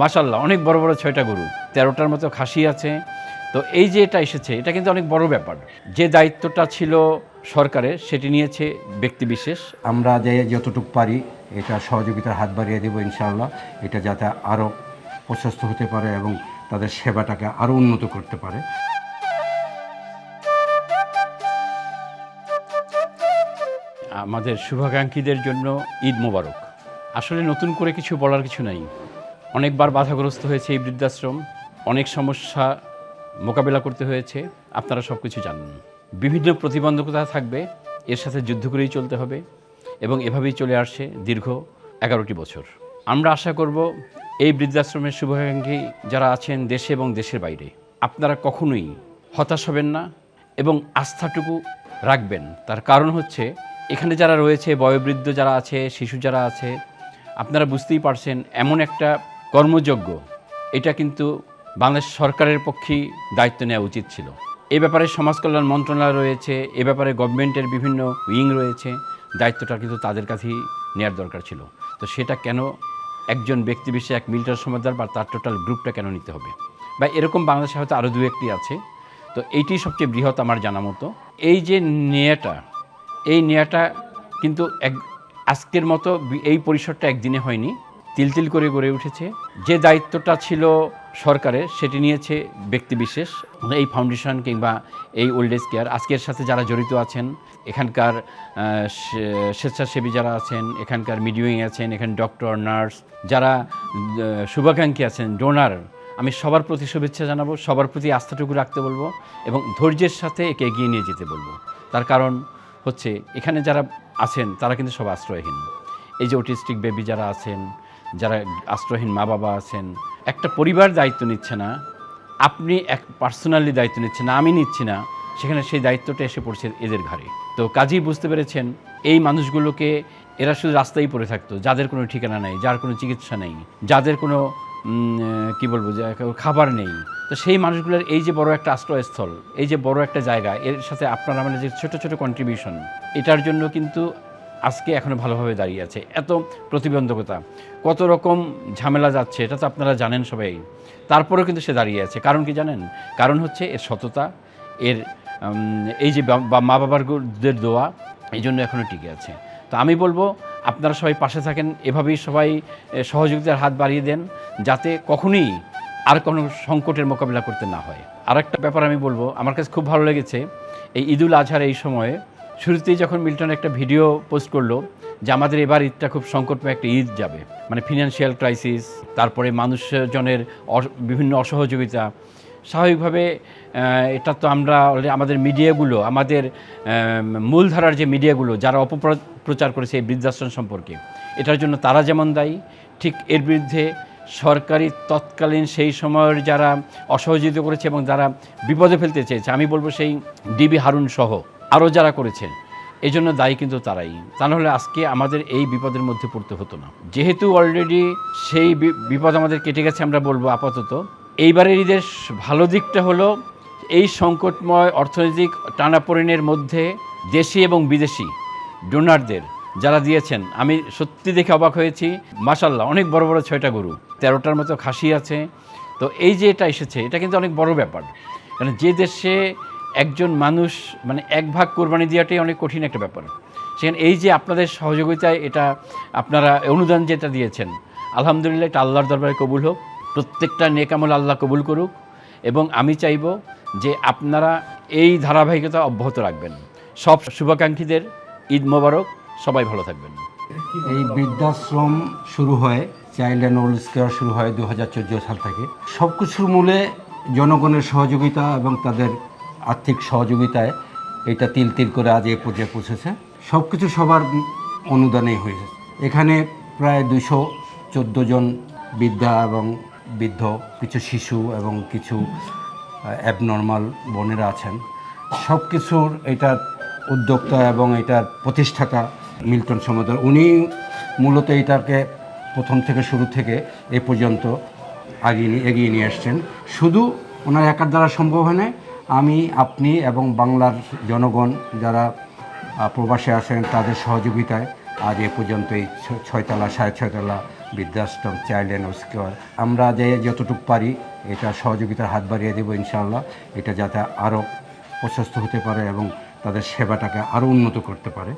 মাশাল্লাহ অনেক বড় বড় ছয়টা গরু তেরোটার মতো খাসি আছে। তো এই যে এটা এসেছে এটা কিন্তু অনেক বড় ব্যাপার। যে দায়িত্বটা ছিল সরকারের সেটি নিয়েছে ব্যক্তিবিশেষ আমরা যে যতটুকু পারি এটা সহযোগিতার হাত বাড়িয়ে দেবো ইনশাআল্লাহ। এটা যাতে আরও প্রশস্ত হতে পারে এবং তাদের সেবাটাকে আরও উন্নত করতে পারে। আমাদের শুভাকাঙ্ক্ষীদের জন্য ঈদ মোবারক। আসলে নতুন করে কিছু বলার কিছু নাই। অনেকবার বাধাগ্রস্ত হয়েছে এই বৃদ্ধাশ্রম, অনেক সমস্যা মোকাবেলা করতে হয়েছে, আপনারা সব কিছু জানেন। বিভিন্ন প্রতিবন্ধকতা থাকবে, এর সাথে যুদ্ধ করেই চলতে হবে এবং এভাবেই চলে আসছে দীর্ঘ এগারোটি বছর। আমরা আশা করব এই বৃদ্ধাশ্রমের শুভাকাঙ্ক্ষী যারা আছেন দেশে এবং দেশের বাইরে, আপনারা কখনোই হতাশ হবেন না এবং আস্থাটুকু রাখবেন। তার কারণ হচ্ছে, এখানে যারা রয়েছে, বয়োবৃদ্ধ যারা আছে, শিশু যারা আছে, আপনারা বুঝতেই পারছেন, এমন একটা কর্মযোগ্য। এটা কিন্তু বাংলাদেশ সরকারের পক্ষেই দায়িত্ব নেওয়া উচিত ছিল। এ ব্যাপারে সমাজ কল্যাণ মন্ত্রণালয় রয়েছে, এ ব্যাপারে গভর্নমেন্টের বিভিন্ন উইং রয়েছে, দায়িত্বটা কিন্তু তাদের কাছেই নেওয়ার দরকার ছিল। তো সেটা কেন একজন ব্যক্তি বিশেষে এক মিলিটারি সমাদার বা তার টোটাল গ্রুপটা কেন নিতে হবে? বা এরকম বাংলাদেশে হয়তো আরও দু একটি আছে। তো এইটি সবচেয়ে বৃহৎ আমার জানা মতো। এই যে নেয়াটা, এই নেয়াটা কিন্তু এক, আজকের মতো এই পরিসরটা একদিনে হয়নি। তিল তিল করে গড়ে উঠেছে। যে দায়িত্বটা ছিল সরকারের সেটি নিয়েছে ব্যক্তিবিশেষ এই ফাউন্ডেশন কিংবা এই ওল্ড এজ কেয়ার। আজকের সাথে যারা জড়িত আছেন, এখানকার স্বেচ্ছাসেবী যারা আছেন, এখানকার মিডিওয়িং আছেন, এখানে ডক্টর, নার্স, যারা শুভাকাঙ্ক্ষী আছেন, ডোনার, আমি সবার প্রতি শুভেচ্ছা জানাব, সবার প্রতি আস্থাটুকু রাখতে বলব এবং ধৈর্যের সাথে একে এগিয়ে নিয়ে যেতে বলব। তার কারণ হচ্ছে, এখানে যারা আছেন, তারা কিন্তু সব আশ্রয়হীন। এই যে অটিস্টিক বেবি যারা আছেন যারা আশ্রয়হীন মা বাবা আছেন, একটা পরিবার দায়িত্ব নিচ্ছে না, আপনি এক পার্সোনালি দায়িত্ব নিচ্ছেন না আমি নিচ্ছি না, সেখানে সেই দায়িত্বটা এসে পড়ছে এদের ঘাড়ে। তো কাজেই বুঝতে পেরেছেন, এই মানুষগুলোকে, এরা শুধু রাস্তায় পড়ে থাকতো, যাদের কোনো ঠিকানা নেই, যার কোনো চিকিৎসা নেই, যাদের কোনো কি বলব, যে খাবার নেই। তো সেই মানুষগুলোর এই যে বড় একটা আশ্রয়স্থল, এই যে বড় একটা জায়গা, এর সাথে আপনার আমাদের যে ছোট ছোট কন্ট্রিবিউশন এটার জন্য কিন্তু আজকে এখনও ভালোভাবে দাঁড়িয়ে আছে। এত প্রতিবন্ধকতা, কত রকম ঝামেলা যাচ্ছে, এটা তো আপনারা জানেন সবাই। তারপরেও কিন্তু সে দাঁড়িয়ে আছে। কারণ কি জানেন? কারণ হচ্ছে এর সততা, এর এই যে মা বাবারদের দোয়া, এই জন্য এখনও টিকে আছে। তো আমি বলব, আপনারা সবাই পাশে থাকেন, এভাবেই সবাই সহযোগিতার হাত বাড়িয়ে দেন, যাতে কখনোই আর কোনো সংকটের মোকাবিলা করতে না হয়। আর একটা ব্যাপার আমি বলব, আমার কাছে খুব ভালো লেগেছে, এই ঈদুল আজহার এই সময়ে শুরুতেই যখন মিল্টন একটা ভিডিও পোস্ট করল যে আমাদের এবার ঈদটা খুব সংকটময় একটা ঈদ যাবে মানে ফিনান্সিয়াল ক্রাইসিস তারপরে মানুষজনের বিভিন্ন অসহযোগিতা, স্বাভাবিকভাবে এটা তো আমরা আমাদের মিডিয়াগুলো, আমাদের মূলধারার যে মিডিয়াগুলো, যারা অপপ্রচার করেছে এই বৃদ্ধাশ্রম সম্পর্কে, এটার জন্য তারা যেমন দায়ী, ঠিক এর বিরুদ্ধে সরকারি তৎকালীন সেই সময়ের যারা অসহযোগিতা করেছে এবং যারা বিপদে ফেলতে চেয়েছে, আমি বলব সেই ডিবি হারুন সহ। আরও যারা করেছেন এই জন্য দায়ী কিন্তু তারাই। তা নাহলে আজকে আমাদের এই বিপদের মধ্যে পড়তে হতো না। যেহেতু অলরেডি সেই বিপদ আমাদের কেটে গেছে, আমরা বলব আপাতত। এইবারের ঈদের ভালো দিকটা হলো, এই সংকটময় অর্থনৈতিক টানাপোড়েনের মধ্যে দেশি এবং বিদেশি ডোনারদের যারা দিয়েছেন, আমি সত্যি দেখে অবাক হয়েছি। মাশাল্লাহ অনেক বড় বড় ছয়টা গরু, তেরোটার মতো খাসি আছে। তো এই যে এটা এসেছে, এটা কিন্তু অনেক বড় ব্যাপার। কারণ যে দেশে একজন মানুষ মানে এক ভাগ কোরবানি দেওয়াটাই অনেক কঠিন একটা ব্যাপার। সেখানে এই যে আপনাদের সহযোগিতায় এটা আপনারা অনুদান যেটা দিয়েছেন, আলহামদুলিল্লাহ এটা আল্লাহর দরবারে কবুল হোক, প্রত্যেকটা নেকামল আল্লাহ কবুল করুক এবং আমি চাইব যে আপনারা এই ধারাবাহিকতা অব্যাহত রাখবেন। সব শুভাকাঙ্ক্ষীদের ঈদ মোবারক, সবাই ভালো থাকবেন। এই বৃদ্ধাশ্রম শুরু হয়, চাইল্ড অ্যান্ড ওল্ড কেয়ার শুরু হয় দু হাজার চোদ্দ সাল থেকে। সব কিছুর মূলে জনগণের সহযোগিতা এবং তাদের আর্থিক সহযোগিতায় এটা তিল তিল করে আজ এ পর্যায়ে পৌঁছেছে। সব কিছু সবার অনুদানেই হয়েছে। এখানে প্রায় দুশো চোদ্দ জন বৃদ্ধা এবং বৃদ্ধ, কিছু শিশু এবং কিছু অ্যাবনর্মাল বোনেরা আছেন। সব কিছুর এটার উদ্যোক্তা এবং এটার প্রতিষ্ঠাতা মিল্টন সমুদ্র উনি মূলত এটাকে প্রথম থেকে শুরু থেকে এ পর্যন্ত আগিয়ে এগিয়ে নিয়ে আসছেন। শুধু ওনার একার দ্বারা সম্ভব হয় না আমি, আপনি এবং বাংলার জনগণ যারা প্রবাসে আসেন তাদের সহযোগিতায় আজ এ পর্যন্ত এই ছয়তলা, সাড়ে ছয়তলা বৃদ্ধাশ্রম, চাইল্ড অ্যান্ড স্কোয়ার আমরা যে যতটুকু পারি এটা সহযোগিতার হাত বাড়িয়ে দেবো ইনশাআল্লাহ। এটা যাতে আরও প্রশস্ত হতে পারে এবং তাদের সেবাটাকে আরও উন্নত করতে পারে।